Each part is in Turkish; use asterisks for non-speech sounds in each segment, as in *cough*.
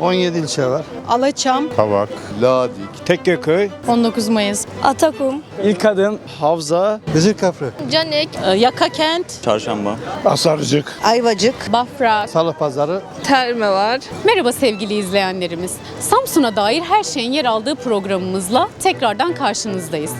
17 ilçe var. Alaçam, Kavak, Ladik, Tekkeköy, 19 Mayıs, Atakum, İlk adım Havza, Vezirköprü, Canek, Yakakent, Çarşamba. Asarcık, Ayvacık, Bafra. Salı Pazarı, Terme var. Merhaba sevgili izleyenlerimiz. Samsun'a dair her şeyin yer aldığı programımızla tekrardan karşınızdayız.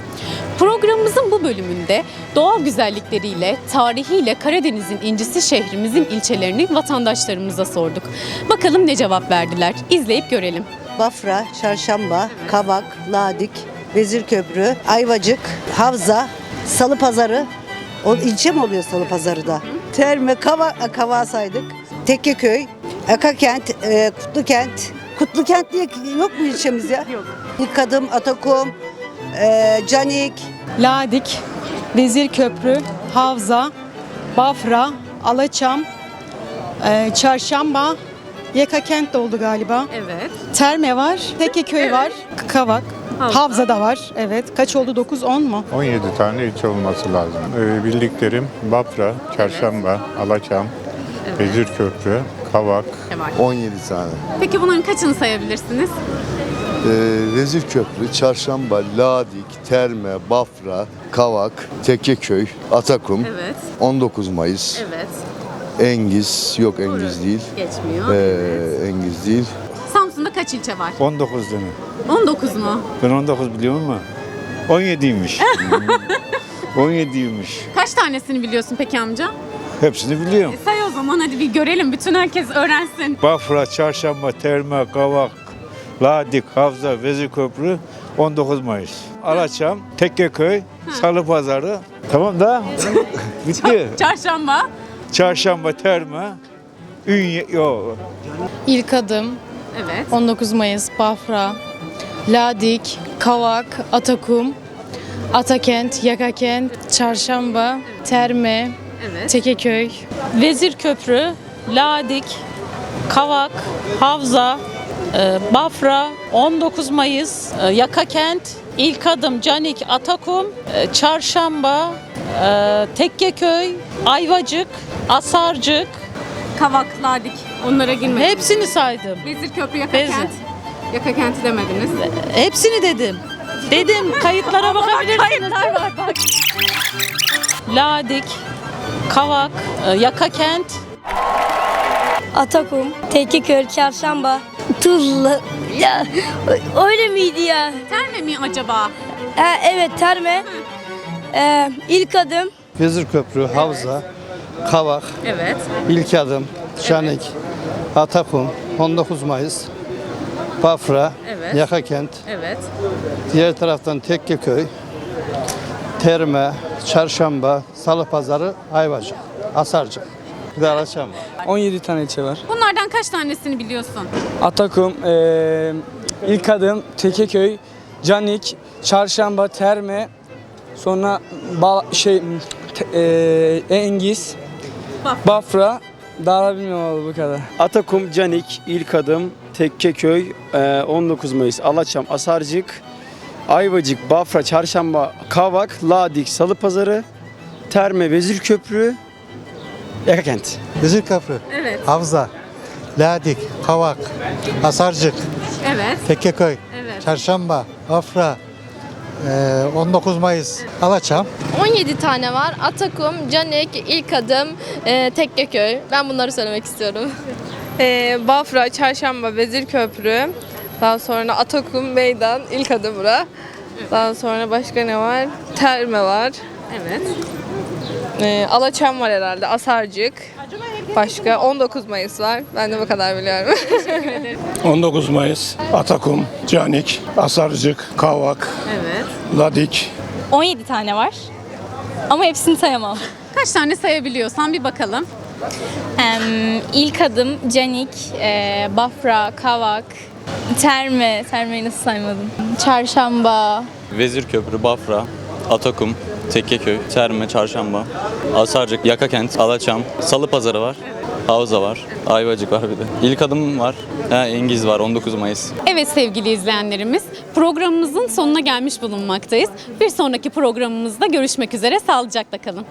Programımızın bu bölümünde doğal güzellikleriyle, tarihiyle Karadeniz'in incisi şehrimizin ilçelerini vatandaşlarımıza sorduk. Bakalım ne cevap verdiler. İzleyip görelim. Bafra, Çarşamba, Kavak, Ladik, Vezirköprü, Ayvacık, Havza, Salı Pazarı. O ilçe mi oluyor Salı Pazarı da? Terme, Kavak, Kavak'ı saydık. Tekkeköy, Akakent, e, Kutlukent. Kutlukent diye yok mu ilçemiz ya? Yok. İlk adım Atakum, e, Canik, Ladik, Vezirköprü, Havza, Bafra, Alaçam, e, Çarşamba, Yakakent de oldu galiba. Evet. Terme var, Tekkeköy var, Kavak, Havza da var. Evet. Kaç oldu? 9 10 mu? 17 tane ilçe olması lazım. Ee, bildiklerim Bafra, Çarşamba, Alaçam, Vezirköprü, Kavak, 17 tane. Peki bunların kaçını sayabilirsiniz? Ee, Vezirköprü, Çarşamba, Ladik, Terme, Bafra, Kavak, Tekkeköy, Atakum, Evet. 19 Mayıs, Evet. Engiz, yok Engiz değil. Geçmiyor. Ee, Engiz değil. Samsun'da kaç ilçe var? 19 tane. 19 mu? Ben 19 biliyorum ama 17'ymiş. 17'ymiş. *laughs* Kaç tanesini biliyorsun peki amca? Hepsini biliyorum. E, say o zaman hadi bir görelim. Bütün herkes öğrensin. Bafra, Çarşamba, Terme, Kavak, Ladik, Havza, Vezirköprü, 19 Mayıs. Alaçam, Tekkeköy, Salı Pazarı. Tamam da bitti. *laughs* Çarşamba. Çarşamba, Terme, Ünye, yok. İlk adım Evet. 19 Mayıs, Bafra, Ladik, Kavak, Atakum, Atakent, Yakakent, Çarşamba, Terme, Evet. Tekeköy, Vezirköprü, Ladik, Kavak, Havza, e, Bafra, 19 Mayıs, e, Yakakent, İlk Adım, Canik, Atakum, e, Çarşamba, Tekkeköy, Ayvacık, Asarcık, Kavak, Ladik. Onlara girmedik. hepsini saydım. Vezirköprü, Yakakent. Vezir. Yakakent'i demediniz. Hepsini dedim. Dedim kayıtlara bakabilirsiniz. Kayıtlar var bak. Ladik, Kavak, e, Yakakent, Atakum, Tekkeköy, Çarşamba, Tuzla. Ya öyle miydi ya? Terme mi acaba? Ha, evet Terme. Ee, ilk adım Vezirköprü, Havza, Kavak, Evet. İlk Adım, Canik, Atakum, 19 Mayıs, Bafra, Evet. Yakakent, Evet. diğer taraftan Tekkeköy, Terme, Çarşamba, Salı Pazarı, Ayvacık, Asarcık. Bir de Alaçam var. 17 tane ilçe var. Bunlardan kaç tanesini biliyorsun? Atakum, eee ilk adım, Tekeköy, Canik, Çarşamba, Terme, sonra ba şey te- eee, Engiz, Bafra. Bafra, daha bilmiyorum abi bu kadar. Atakum, Canik, İlk Adım, Tekkeköy, e, 19 Mayıs, Alaçam, Asarcık, Ayvacık, Bafra, Çarşamba, Kavak, Ladik, Salıpazarı, Terme, Vezirköprü, Yakakent. Vezirköprü, Evet. Havza, Ladik, Kavak, Asarcık, Evet. Tekkeköy, Evet. Çarşamba, Afra, eee, 19 Mayıs, Alaçam, 17 tane var. Atakum, Canek, ilk adım, e, Tekkeköy. Ben bunları söylemek istiyorum. Ee, Bafra, Çarşamba, Vezirköprü. Daha sonra Atakum, Meydan, ilk adı bura. Daha sonra başka ne var? Terme var. Evet. Ee, Alaçam var herhalde, Asarcık. Başka 19 Mayıs var. Ben de bu kadar biliyorum. 19 Mayıs, Atakum, Canik, Asarcık, Kavak, Evet. Ladik, 17 tane var. Ama hepsini sayamam. Kaç tane sayabiliyorsan bir bakalım. ilk adım Canik, e, Bafra, Kavak, Terme. Termeyi nasıl saymadım? Çarşamba, Vezirköprü, Bafra, Atakum, Tekkeköy, Terme, Çarşamba, Asarcık, Yakakent, Alaçam, Salıpazarı var. Havza var. Ayvacık var bir de. İlk adım var. Ha, Engiz var 19 Mayıs. Evet sevgili izleyenlerimiz, programımızın sonuna gelmiş bulunmaktayız. Bir sonraki programımızda görüşmek üzere, sağlıcakla kalın.